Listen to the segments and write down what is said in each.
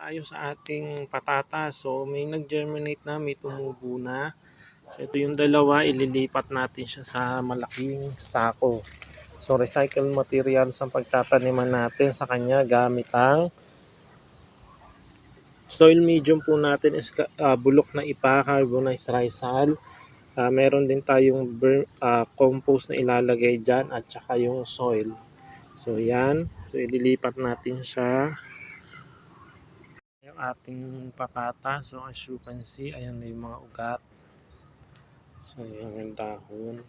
tayo sa ating patatas. So, may nag-germinate na, may tumubo na. So, ito yung dalawa, ililipat natin siya sa malaking sako. So, recycled materials ang pagtataniman natin sa kanya gamit ang soil medium po natin is uh, bulok na ipa, carbonized hull. Uh, meron din tayong ber, uh, compost na ilalagay dyan at saka yung soil. So, yan. So, ililipat natin siya yung ating patata. So as you can see, ayan na yung mga ugat. So yung yung dahon.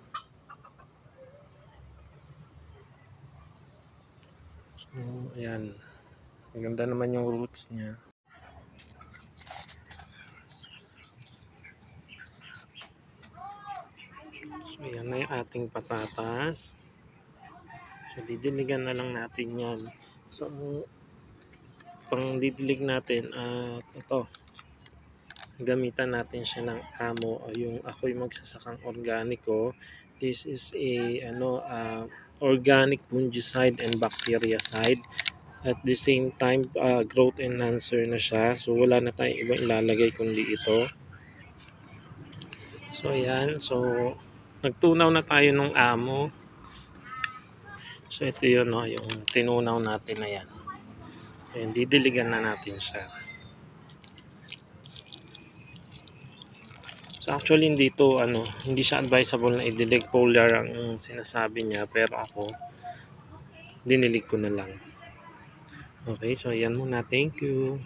So ayan. Maganda naman yung roots niya. So ayan na yung ating patatas. So didiligan na lang natin yan. So pang didilig natin at ito gamitan natin siya ng amo. Yung ako'y magsasakang organico this is a ano uh, organic fungicide and bactericide at the same time uh, growth enhancer na siya. So wala na tayong ibang ilalagay kundi ito. So ayan. So nagtunaw na tayo ng amo. So ito yun no, yung tinunaw natin. Na yan Ayan, didiligan na natin siya. So actually hindi to ano, hindi siya advisable na idilig polar ang sinasabi niya pero ako dinilig ko na lang. Okay, so ayan muna. Thank you.